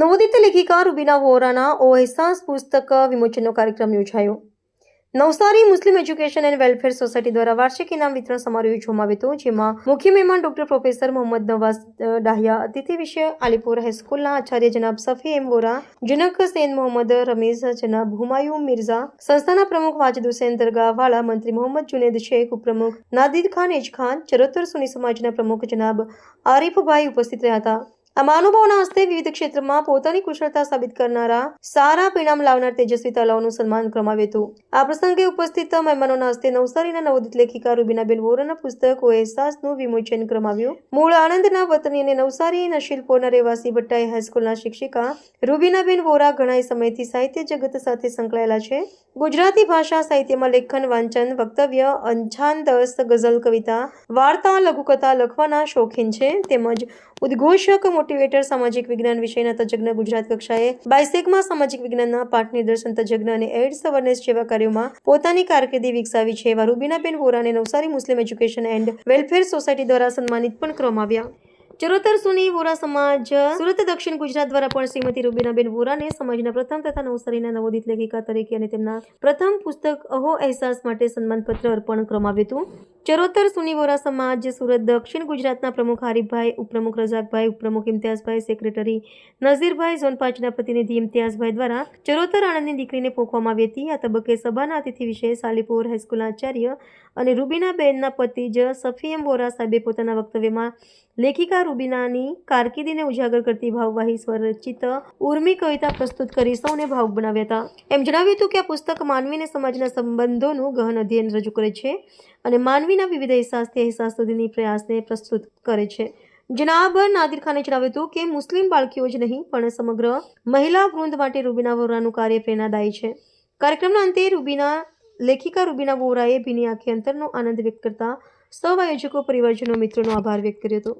નવોદિત લેખિકા રૂબીના વોરાના ઓ અહેસાસ પુસ્તક વિમોચનનો કાર્યક્રમ યોજાયો. Navsari Muslim education and welfare society દ્વારા વાર્ષિક ઇનામ વિતરણ સમારોહ યોજવામાં આવ્યો હતો, જેમાં મુખ્ય મહેમાન ડોક્ટર પ્રોફેસર મોહમ્મદ નવાઝ ડાહિયા, અતિથિ વિશે આલીપુર હાઈસ્કૂલના આચાર્ય જનાબ સફી એમ વોરા, જનક સેન મોહમ્મદ રમેશ જનાબ હુમાયુ મિર્ઝા, સંસ્થાના પ્રમુખ વાજદ હુસેન દરગાહવાળા મંત્રી મોહમ્મદ જુનેદ શેખ, ઉપપ્રમુખ નાદીદ ખાન એજ ખાન ચરોતર સુની સમાજના પ્રમુખ જનાબ આરીફભાઈ ઉપસ્થિત રહ્યા હતા. આ મહાનુભાવોના હસ્તે વિવિધ ક્ષેત્રમાં પોતાની કુશળતા સાબિત કરનારા સારા પરિણામ લાવનાર તેજસ્વી તલાવનું સન્માન કરવામાં હતું. આ પ્રસંગે ઉપસ્થિત મહેમાનોના હસ્તે નવસારીના નવોદિત લેખિકા રૂબીનાબેન વોરાના પુસ્તક ઓ અહેસાસનું વિમોચન કરવામાં મૂળ આણંદના વતની અને નવસારી નશીલપોરના રહેવાસી ભટ્ટાઈ હાઈસ્કૂલના શિક્ષિકા રૂબીનાબેન વોરા ઘણા સમયથી સાહિત્ય જગત સાથે સંકળાયેલા છે. ગુજરાતી ભાષા સાહિત્યમાં લેખન, વાંચન, વક્તવ્ય અંછાંદસ ગઝલ કવિતા, વાર્તા, લઘુકથા લખવાના શોખીન છે. તેમજ ઉદ્ઘોષક મોટિવેટર સામાજિક વિજ્ઞાન વિષયના તજજ્ઞ ગુજરાત કક્ષાએ બાયસેકમાં સામાજિક વિજ્ઞાનના પાઠ નિદર્શન તજજ્ઞ અને એડ્સ અવેરનેસ જેવા કાર્યોમાં પોતાની કારકિર્દી વિકસાવી છે. એવા Rubinaben વોરાને Navsari Muslim education and welfare society દ્વારા સન્માનિત પણ કરવામાં આવ્યા. ચરોતર સુની વોરા સમાજ. સુરત દક્ષિણ ગુજરાત દ્વારા પણ શ્રીમતી રૂબીનાબેન વોરાને સમાજના પ્રથમ તથા નવસારીના નવોદિત લેખિકા તરીકે અને તેમના પ્રથમ પુસ્તક અહો અહેસાસ માટે સન્માનપત્ર અર્પણ કરવામાં હતું. ચરોતર સુની વોરા સમાજ, સુરત દક્ષિણ ગુજરાતના પ્રમુખ હરીફભાઈ, ઉપપ્રમુખ રઝાકભાઈ, ઉપપ્રમુખ ઇમ્તિયાઝભાઈ, સેક્રેટરી નઝીરભાઈ ઝોન પાંચના પ્રતિનિધિ ઇમ્તિયાઝભાઈ દ્વારા ચરોતર આણંદની દીકરીને પોખવામાં આવી હતી. આ તબક્કે સભાના અતિથિ વિશે સાલીપુર હાઈસ્કૂલના આચાર્ય અને રૂબીનાબેનના પતિ જ સફીએમ વોરા સાહેબે પોતાના વક્તવ્યમાં લેખિકા રૂબીનાની કારકિર્દીને ઉજાગર કરતી ભાવવાહી સ્વરચિત ઉર્મી કવિતા પ્રસ્તુત કરી સૌને ભાવુક બનાવ્યા હતા. એમ જણાવ્યું હતું કે આ પુસ્તક માનવી સમાજના સંબંધોનું ગહન અધ્યયન રજૂ કરે છે અને માનવીના વિવિધ અહેસાસથી અહેસાસ સુધીની પ્રયાસને પ્રસ્તુત કરે છે. જનાબ નાદિર ખાને જણાવ્યું હતું કે મુસ્લિમ બાળકીઓ જ નહીં, પણ સમગ્ર મહિલા વૃંદ માટે રૂબીના વોરાનું કાર્ય પ્રેરણાદાયી છે. કાર્યક્રમના અંતે રૂબીના લેખિકા રૂબીના વોરાએ ભીની આંખે અંતરનો આનંદ વ્યક્ત કરતા સૌ આયોજકો, પરિવારજનો, મિત્રોનો આભાર વ્યક્ત કર્યો હતો.